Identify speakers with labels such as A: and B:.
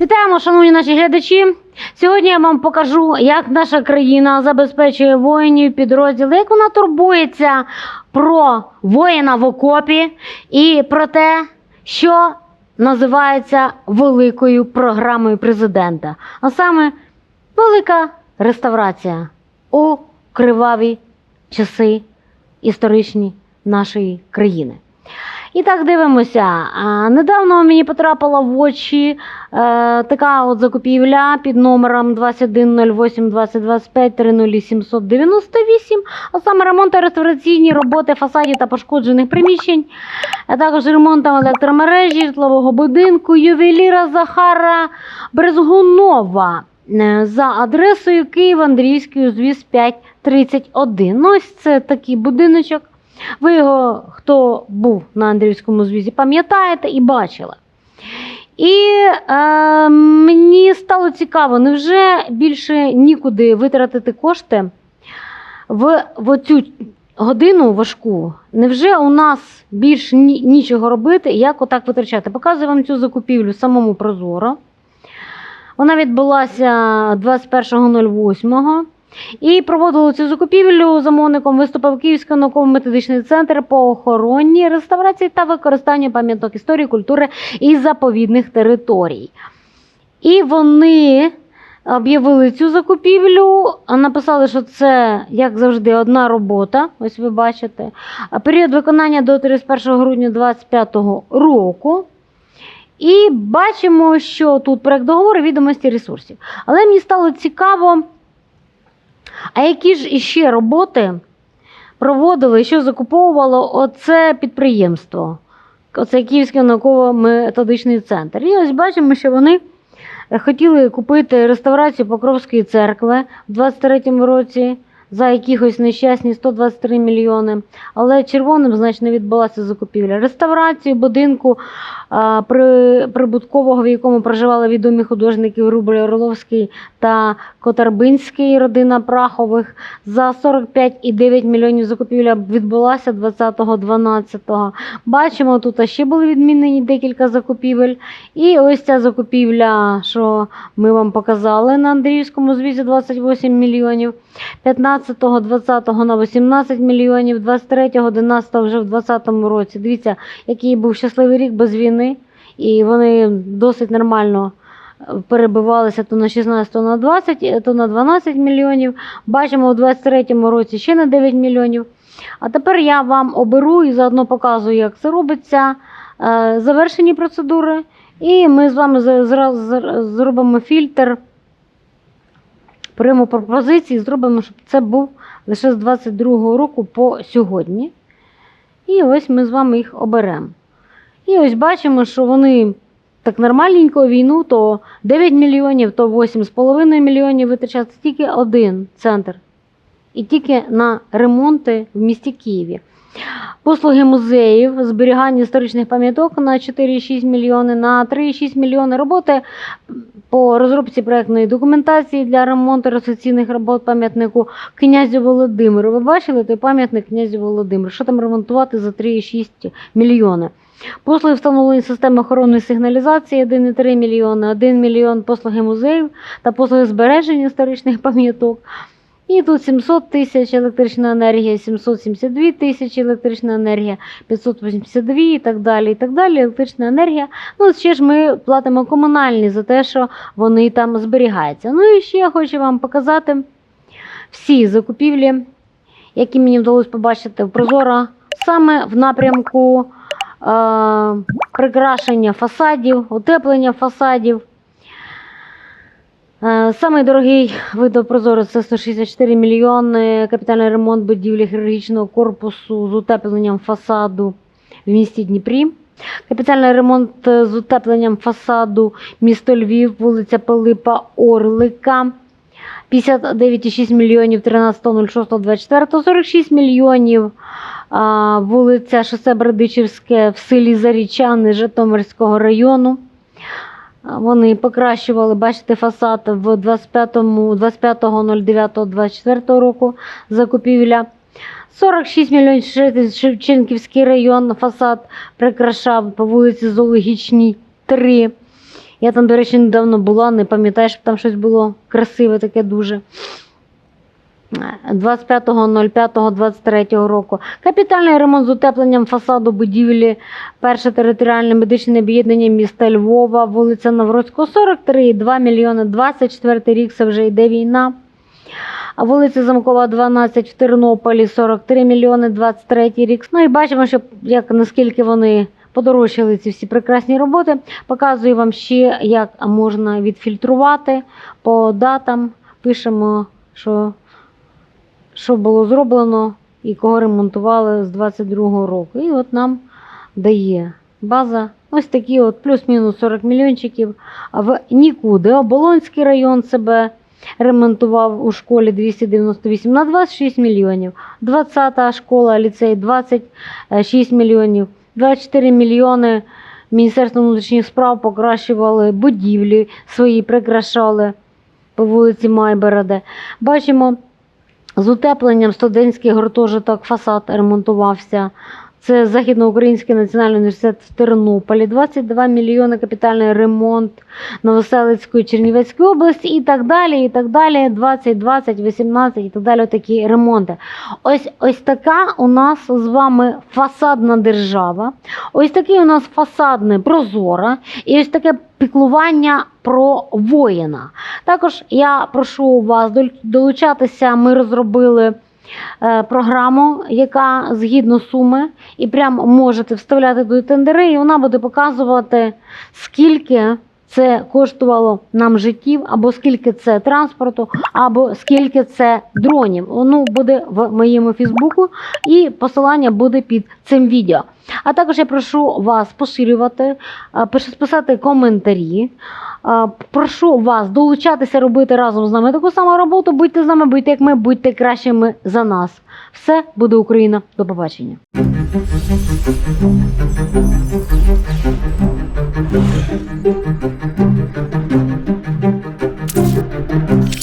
A: Вітаємо, шановні наші глядачі. Сьогодні я вам покажу, як наша країна забезпечує воїнів підрозділи, як вона турбується про воїна в окопі і про те, що називається великою програмою президента. А саме велика реставрація у криваві часи історичні нашої країни. І так дивимося. Недавно мені потрапила в очі е, така от закупівля під номером 2108 2025 30798, а саме ремонт та реставраційні роботи фасадів та пошкоджених приміщень, а також ремонтом електромережі, житлового будинку, ювеліра Захара Брезгунова за адресою Київ Андрійський узвіз 531. Ну, ось це такий будиночок. Ви його, хто був на Андрівському звізі, пам'ятаєте і бачили. І е, мені стало цікаво, невже більше нікуди витратити кошти в, в цю годину важку? Невже у нас більш ні, нічого робити, як отак витрачати? Показую вам цю закупівлю самому Прозоро. Вона відбулася 21.08. І проводили цю закупівлю замовником виступив Київський науково-методичний центр по охороні, реставрації та використанню пам'яток історії, культури і заповідних територій. І вони об'явили цю закупівлю, написали, що це, як завжди, одна робота. Ось ви бачите. Період виконання до 31 грудня 2025 року. І бачимо, що тут проект договору відомості ресурсів. Але мені стало цікаво. А які ж іще роботи проводили, що закуповувало оце підприємство? Оце Київський науково-методичний центр. І ось бачимо, що вони хотіли купити реставрацію Покровської церкви в 23-му році за якихось нещасні 123 мільйони. Але червоним, значить, не відбулася закупівля. Реставрацію будинку при, прибуткового, в якому проживали відомі художники Рубль Орловський та Котарбинський, родина Прахових. За 45,9 мільйонів закупівля відбулася 20.12. Бачимо, тут ще були відмінені декілька закупівель. І ось ця закупівля, що ми вам показали на Андріївському звізі 28 мільйонів. 15-го, 20-го на 18 мільйонів, 23-го, 11-го вже в 20-му році. Дивіться, який був щасливий рік без війни, і вони досить нормально е, перебивалися то на 16, то на 20, то на 12 мільйонів. Бачимо у 23-му році ще на 9 мільйонів. А тепер я вам оберу і заодно показую, як це робиться. е, Завершені процедури. І ми з вами зробимо фільтр прийму пропозиції, зробимо, щоб це був лише з 22-го року по сьогодні. І ось ми з вами їх оберемо. І ось бачимо, що вони так нормальненько війну, то 9 мільйонів, то 8,5 мільйонів витрачається тільки один центр. І тільки на ремонти в місті Києві. Послуги музеїв, зберігання історичних пам'яток на 4,6 мільйони, на 3,6 мільйони роботи по розробці проектної документації для ремонту реституційних робот пам'ятнику князю Володимиру. Ви бачили той пам'ятник князю Володимиру? Що там ремонтувати за 3,6 мільйони? Послуги встановлення системи охоронної сигналізації 1,3 мільйони, 1 мільйон послуги музеїв та послуги збереження історичних пам'яток. І тут 700 тисяч електрична енергія, 772 тисячі електрична енергія, 582 і так далі. і так далі, Електрична енергія. Ну, ще ж ми платимо комунальні за те, що вони там зберігаються. Ну і ще я хочу вам показати всі закупівлі, які мені вдалося побачити в Прозоро, саме в напрямку е- прикрашення фасадів, утеплення фасадів. Е, Самий дорогий вид Прозоро це 164 мільйони. Капітальний ремонт будівлі хірургічного корпусу з утепленням фасаду в місті Дніпрі. Капітальний ремонт е, з утепленням фасаду місто Львів, вулиця Пилипа Орлика. 59,6 мільйонів 13.06.24, 46 мільйонів вулиця Шосе Бердичівське в селі Зарічани Житомирського району. Вони покращували, бачите, фасад в 25-му, 25.09.24 року закупівля. 46 мільйонів Шевченківський район фасад прикрашав по вулиці Зоологічній 3. Я там, до речі, недавно була, не пам'ятаю, щоб там щось було красиве таке дуже. 25.05.23 року. Капітальний ремонт з утепленням фасаду будівлі перше територіальне медичне об'єднання міста Львова, вулиця Навроцького, 43, 2 мільйони, 24 рік, це вже йде війна. А вулиця Замкова, 12 в Тернополі, 43 мільйони, 23 рік. Ну і бачимо, що як наскільки вони подорожчали ці всі прекрасні роботи. Показую вам ще, як можна відфільтрувати по датам. Пишемо, що, що було зроблено і кого ремонтували з 22-го року. І от нам дає база. Ось такі от плюс-мінус 40 мільйончиків. А в нікуди. Оболонський район себе ремонтував у школі 298 на 26 мільйонів. 20-та школа, ліцей 26 мільйонів. 24 мільйони Міністерство внутрішніх справ покращували будівлі свої, прикрашали по вулиці Майбераде. Бачимо, з утепленням студентський гуртожиток, фасад ремонтувався. Це Західноукраїнський національний університет в Тернополі, 22 мільйони капітальний ремонт Новоселицької Чернівецької області і так далі, і так далі, 20, 20, 18 і так далі, такі ремонти. Ось, ось така у нас з вами фасадна держава, ось такий у нас фасадний прозора, і ось таке піклування про воїна. Також я прошу вас долучатися, ми розробили програму, яка згідно суми, і прям можете вставляти до тендери, і вона буде показувати, скільки це коштувало нам життів, або скільки це транспорту, або скільки це дронів. Воно буде в моєму Фейсбуку, і посилання буде під цим відео. А також я прошу вас поширювати, писати коментарі. Прошу вас долучатися робити разом з нами таку саму роботу. Будьте з нами, будьте як ми, будьте кращими за нас. Все буде Україна. До побачення. Thank you.